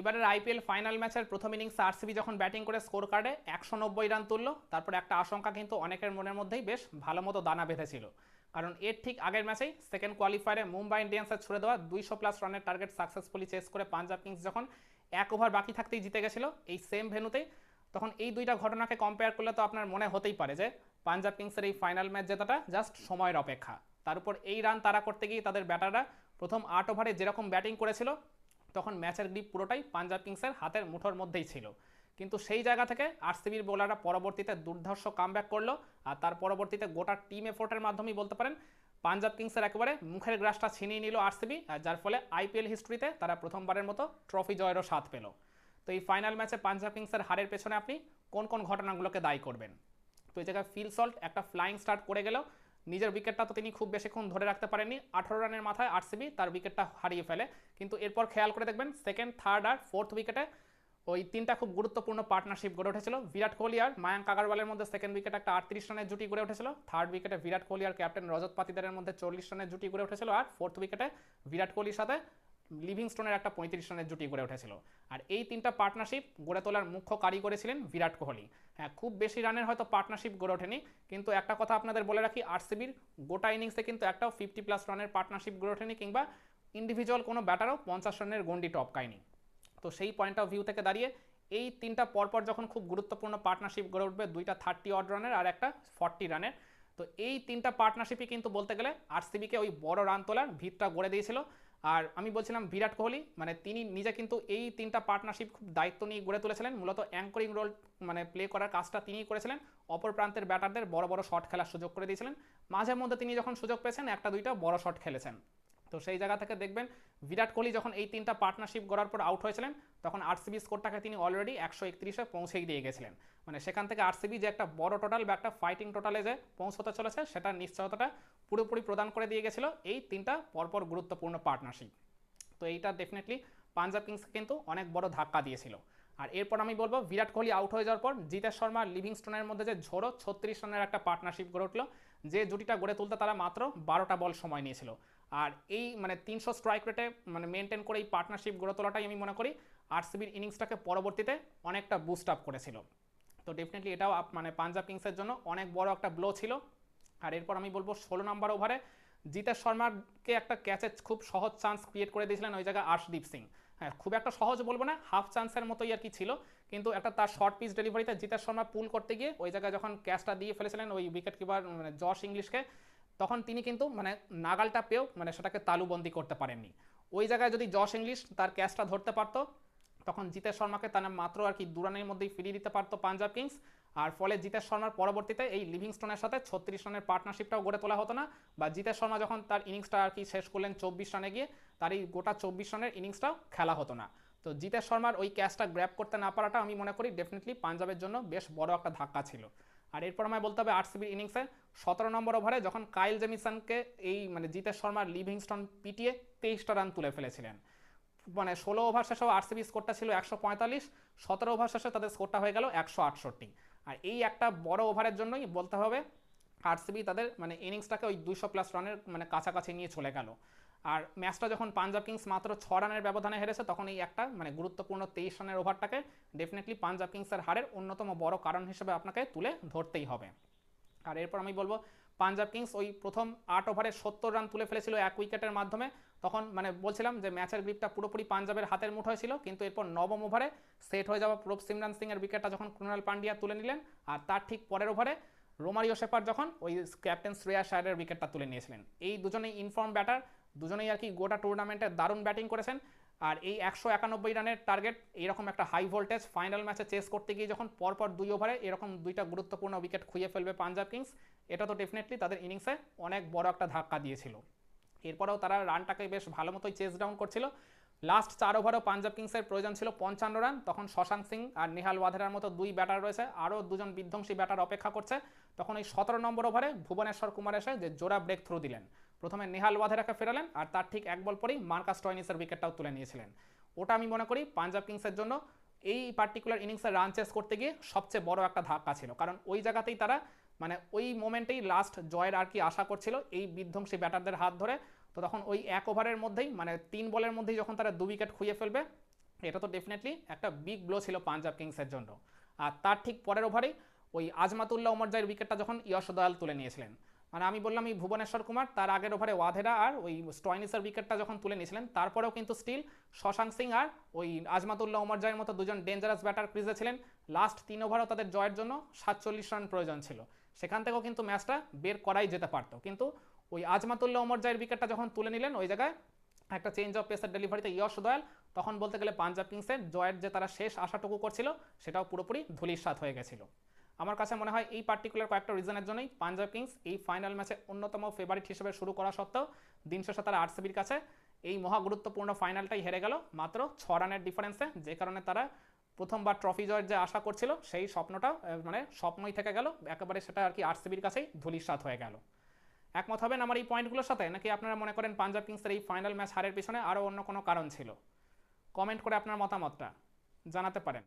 এবারের IPL final ম্যাচের প্রথম ইনিংসে আরসিবি যখন ব্যাটিং করে স্কোর কার্ডে একশো নব্বই রান তুললো, তারপর একটা আশঙ্কা কিন্তু অনেকের মনের মধ্যেই বেশ ভালো মতো দানা বেঁধেছিল। কারণ এর ঠিক আগের ম্যাচেই সেকেন্ড কোয়ালিফায়ারে মুম্বাই ইন্ডিয়ান্সের ছুড়ে দেওয়া দুইশো প্লাস রানের টার্গেট সাকসেসফুলি চেস করে পাঞ্জাব কিংস যখন এক ওভার বাকি থাকতেই জিতে গেছিল এই সেম ভেনুতেই তখন এই দুইটা ঘটনাকে কম্পেয়ার করলে তো আপনার মনে হতেই পারে যে পাঞ্জাব কিংসের এই ফাইনাল ম্যাচ জেতাটা জাস্ট সময়ের অপেক্ষা। তার উপর এই রান তারা করতে গিয়ে তাদের ব্যাটাররা প্রথম আট ওভারে যেরকম ব্যাটিং করেছিল তখন ম্যাচের গ্রিপ পুরোটাই পাঞ্জাব কিংসের হাতের মুঠোর মধ্যেই ছিল। কিন্তু সেই জায়গা থেকে আরসিবির বোলাররা পরবর্তীতে দুর্ধর্ষ কামব্যাক করল আর তার পরবর্তীতে গোটা টিম এফোর্টের মাধ্যমেই বলতে পারেন পাঞ্জাব কিংসের একেবারে মুখের গ্রাসটা ছিনিয়ে নিল আরসিবি আর যার ফলে আইপিএল হিস্ট্রিতে তারা প্রথমবারের মতো ট্রফি জয়েরও স্বাদ পেল। তো এই ফাইনাল ম্যাচে পাঞ্জাব কিংসের হারের পেছনে আপনি কোন কোন ঘটনাগুলোকে দায়ী করবেন? তো এই জায়গায় ফিল সল্ট একটা ফ্লাইং স্টার্ট করে গেলেও নিজের উইকেটটা তো তিনি খুব বেশিক্ষণ ধরে রাখতে পারেননি। আঠারো রানের মাথায় আরসিবি তার উইকেটটা হারিয়ে ফেলে। কিন্তু এরপর খেয়াল করে দেখবেন সেকেন্ড থার্ড আর ফোর্থ উইকেটে ওই তিনটা খুব গুরুত্বপূর্ণ পার্টনারশিপ গড়ে উঠেছিল। বিরাট কোহলি আর মায়াঙ্ক আগারওয়ালের মধ্যে সেকেন্ড উইকেটে একটা আটত্রিশ রানের জুটি গড়ে উঠেছিল। থার্ড উইকেটে বিরাট কোহলি আর ক্যাপ্টেন রজত পাতিদারের মধ্যে চল্লিশ রানের জুটি গড়ে উঠেছিল। আর ফোর্থ উইকেটে বিরাট কোহলির সাথে লিভিংস্টোনের একটা পঁয়ত্রিশ রানের জুটি গড়ে উঠেছিল। আর এই তিনটা পার্টনারশিপ গড়ে তোলার মুখ্য কারিগরি ছিলেন বিরাট কোহলি। হ্যাঁ খুব বেশি রানের হয়তো পার্টনারশিপ গড়ে ওঠেনি, কিন্তু একটা কথা আপনাদের বলে রাখি, আরসিবির গোটা ইনিংসে কিন্তু একটাও ফিফটি প্লাস রানের পার্টনারশিপ গড়ে ওঠেনি কিংবা ইন্ডিভিজুয়াল কোনো ব্যাটারও পঞ্চাশ রানের গন্ডি টপকায়নি। তো সেই পয়েন্ট অফ ভিউ থেকে দাঁড়িয়ে এই তিনটা পরপর যখন খুব গুরুত্বপূর্ণ পার্টনারশিপ গড়ে উঠবে, দুইটা থার্টি অড রানের আর একটা ফর্টি রানের, তো এই তিনটা পার্টনারশিপই কিন্তু বলতে গেলে আরসিবিকে ওই বড় রান তোলার ভিতটা গড়ে দিয়েছিল। আর আমি বলছিলাম বিরাট কোহলি মানে তিনি নিজে কিন্তু এই তিনটা পার্টনারশিপ খুব দায়িত্ব নিয়ে গড়ে তুলেছিলেন। মূলত অ্যাঙ্করিং রোল মানে প্লে করার কাজটা তিনিই করেছিলেন। অপর প্রান্তের ব্যাটারদের বড় বড় শট খেলার সুযোগ করে দিয়েছিলেন। মাঝে মধ্যে তিনি যখন সুযোগ পেয়েছেন, একটা দুইটা বড় শট খেলেছেন। তো সেই জায়গা থেকে দেখবেন বিরাট কোহলি যখন এই তিনটা পার্টনারশিপ গড়ার পর আউট হয়েছিলেন, তখন আরসিবি স্কোরটাকে তিনি অলরেডি একশো একত্রিশে পৌঁছেই দিয়ে গেছিলেন। মানে সেখান থেকে আরসিবি যে একটা বড় টোটাল বা একটা ফাইটিং টোটালে যে পৌঁছতে চলেছে সেটার নিশ্চয়তাটা পুরোপুরি প্রদান করে দিয়ে গেছিল। এই তিনটা পরপর গুরুত্বপূর্ণ পার্টনারশিপ তো এইটা ডেফিনেটলি পাঞ্জাব কিংসকে কিন্তু অনেক বড় ধাক্কা দিয়েছিল। আর এরপর আমি বলব, বিরাট কোহলি আউট হয়ে যাওয়ার পর জিতেশ শর্মা লিভিংস্টোনের মধ্যে যে ঝোড়ো ছত্রিশ রানের একটা পার্টনারশিপ গড়ে উঠল, যে জুটিটা গড়ে তুলতে তারা মাত্র বারোটা বল সময় নিয়েছিল। আর এই মানে তিনশো স্ট্রাইক রেটে মানে মেনটেন করে এই পার্টনারশিপ গড়ে তোলাটাই আমি মনে করি আরসিবির ইনিংসটাকে পরবর্তীতে অনেকটা বুস্ট আপ করেছিল। তো ডেফিনেটলি এটাও মানে পাঞ্জাব কিংসের জন্য অনেক বড় একটা ব্লো ছিল। আর এরপর আমি বলব ষোলো নম্বর ওভারে জিতেশ শর্মাকে একটা ক্যাচে খুব সহজ চান্স ক্রিয়েট করে দিয়েছিলেন ওই জায়গায় আর্শদীপ সিং। হ্যাঁ খুব একটা সহজ বলব না হাফ চান্সের মতোই আর কি ছিল। কিন্তু একটা তার শর্ট পিচ ডেলিভারিতে জিতেশ শর্মা পুল করতে গিয়ে ওই জায়গায় যখন ক্যাচটা দিয়ে ফেলেছিলেন ওই উইকেট কিপার মানে জশ ইংলিশকে, তখন তিনি কিন্তু মানে নাগালটা পেয়েও মানে সেটাকে তালুবন্দি করতে পারেননি। ওই জায়গায় যদি জশ ইংলিশ তার ক্যাচটা ধরতে পারতো, তখন জিতেশ শর্মাকে তারা মাত্র আর কি দুরানের মধ্যেই ফিরিয়ে দিতে পারতো পাঞ্জাব কিংস। আর ফলে জিতেশ শর্মার পরবর্তীতে এই লিভিংস্টোনের সাথে ছত্রিশ রানের পার্টনারশিপটাও গড়ে তোলা হতো না। বা জিতেশ শর্মা যখন তার ইনিংসটা আর কি শেষ করলেন চব্বিশ রানে গিয়ে তার এই গোটা চব্বিশ রানের ইনিংসটাও খেলা হতো না। তো জিতেশ শর্মার ওই ক্যাচটা গ্র্যাপ করতে না পারাটা আমি মনে করি ডেফিনেটলি পাঞ্জাবের জন্য বেশ বড় একটা ধাক্কা ছিল। আর এরপর আমায় বলতে হবে আরসিবির ইনিংসে সতেরো নম্বর ওভারে যখন কাইল জেমিসনকে এই মানে জিতেশ শর্মার লিভিংস্টন পিটিয়ে তেইশটা রান তুলে ফেলেছিলেন। মানে ষোলো ওভার শেষেও আরসিবি স্কোরটা ছিল একশো পঁয়তাল্লিশ, সতেরো ওভার শেষে তাদের স্কোরটা হয়ে গেল একশো আটষট্টি। আর এই একটা বড় ওভারের জন্যই বলতে হবে, আরসিবি তাদের মানে ইনিংসটাকে ওই দুইশো প্লাস রানের মানে কাছাকাছি নিয়ে চলে গেল। আর ম্যাচটা যখন পাঞ্জাব কিংস মাত্র ছ রানের ব্যবধানে হেরেছে, তখন এই একটা মানে গুরুত্বপূর্ণ তেইশ রানের ওভারটাকে ডেফিনেটলি পাঞ্জাব কিংসের হারের অন্যতম বড় কারণ হিসেবে আপনাকে তুলে ধরতেই হবে। আর এরপর আমি বলব, পাঞ্জাব কিংস ওই প্রথম আট ওভারে সত্তর রান তুলে ফেলেছিল এক উইকেটের মাধ্যমে। তখন মানে বলছিলাম যে ম্যাচের গ্রিপটা পুরোপুরি পাঞ্জাবের হাতের মুঠোয় ছিল, কিন্তু এরপর নবম ওভারে সেট হয়ে যাওয়া প্রভ সিমরান সিংয়ের উইকেটটা যখন কৃণাল পান্ডিয়া তুলে নিলেন, আর তার ঠিক পরের ওভারে রোমারিও শেপার যখন ওই ক্যাপ্টেন শ্রেয়া শায়ারের উইকেটটা তুলে নিয়েছিলেন। এই দুজনেই ইনফর্ম ব্যাটার দুজনেই আর কি গোটা টুর্নামেন্টে দারুণ ব্যাটিং করেছেন, আর এই একশো একানব্বই রানের টার্গেট এরকম একটা হাই ভোল্টেজ ফাইনাল ম্যাচে চেস করতে গিয়ে যখন পরপর দুই ওভারে এরকম দুইটা গুরুত্বপূর্ণ উইকেট খুইয়ে ফেলবে পাঞ্জাব কিংস, এটা তো ডেফিনেটলি তাদের ইনিংসে অনেক বড় একটা ধাক্কা দিয়েছিল। এরপরেও তারা রানটাকে বেশ ভালো মতোই চেস ডাউন করছিল। লাস্ট চার ওভারও পাঞ্জাব কিংসের প্রয়োজন ছিল পঞ্চান্ন রান তখন শশাঙ্ক সিং আর নেহাল ওয়াধেরার মতো দুই ব্যাটার রয়েছে। আরও দুজন বিধ্বংসী ব্যাটার অপেক্ষা করছে। তখন এই সতেরো নম্বর ওভারে ভুবনেশ্বর কুমার এসে যে জোড়া ব্রেক থ্রু দিলেন। প্রথমে নেহাল ওয়াধেরাকে ফেরালেন আর তার ঠিক এক বল পরেই মার্কাস টয়নিসের উইকেটটাও তুলে নিয়েছিলেন। ওটা আমি মনে করি পাঞ্জাব কিংসের জন্য এই পার্টিকুলার ইনিংসে রান চেস করতে গিয়ে সবচেয়ে বড় একটা ধাক্কা ছিল। কারণ ওই জায়গাতেই তারা মানে ওই মোমেন্টেই লাস্ট জয়ের আর কি আশা করছিল, এই বিধ্বংসী ব্যাটারদের হাত ধরে। তো তখন ওই এক ওভারের মধ্যেই মানে তিন বলের মধ্যেই যখন তারা দু উইকেট খুইয়ে ফেলবে, এটা তো ডেফিনেটলি একটা বিগ ব্লো ছিল পাঞ্জাব কিংসের জন্য। আর তার ঠিক পরের ওভারেই ওই আজমাতুল্লাহ ওমর ওমরজাইয়ের উইকেটটা যখন ইয়শ দয়াল তুলে নিয়েছিলেন। মানে আমি বললাম এই ভুবনেশ্বর কুমার, তার আগের ওভারে ওয়াধেরা আর ওই স্টয়নিসের উইকেটটা যখন তুলে নিয়েছিলেন, তারপরেও কিন্তু স্টিল শশাঙ্ক সিং আর ওই আজমাতুল্লাহ ওমরজাইয়ের মতো দুজন ডেঞ্জারাস ব্যাটার ক্রিজে ছিলেন। লাস্ট তিন ওভারও তাদের জয়ের জন্য সাতচল্লিশ রান প্রয়োজন ছিল। সেখান থেকেও কিন্তু ম্যাচটা বের করাই যেতে পারতো। কিন্তু ওই আজমাতুল্লাহ ওমরজাইয়ের উইকেটটা যখন তুলে নিলেন, ওই জায়গায় একটা চেঞ্জ অফ পেসের ডেলিভারিতে ইয়শ দয়াল, তখন বলতে গেলে পাঞ্জাব কিংসের জয়ের যে তারা শেষ আশাটুকু করছিল, সেটাও পুরোপুরি ধুলিস্বাদ হয়ে গেছিল। আমার কাছে মনে হয় এই পার্টিকুলার কয়েকটা রিজনের জন্যই পাঞ্জাব কিংস এই ফাইনাল ম্যাচে অন্যতম ফেভারিট হিসেবে শুরু করা সত্ত্বেও দিন শেষে তারা আরসিবির কাছে এই মহা গুরুত্বপূর্ণ ফাইনালটাই হেরে গেল। মাত্র ছ রানের ডিফারেন্সে যে কারণে তারা প্রথমবার ট্রফি জয়ের যে আশা করছিল, সেই স্বপ্নটা মানে স্বপ্নই থেকে গেল, একেবারে সেটা আর কি আরসিবির কাছেই ধুলিস্বাদ হয়ে গেল। একমত হবেন আমার এই পয়েন্টগুলোর সাথে, নাকি আপনারা মনে করেন পাঞ্জাব কিংসের এই ফাইনাল ম্যাচ হারের পিছনে আরও অন্য কোনো কারণ ছিল? কমেন্ট করে আপনার মতামতটা জানাতে পারেন।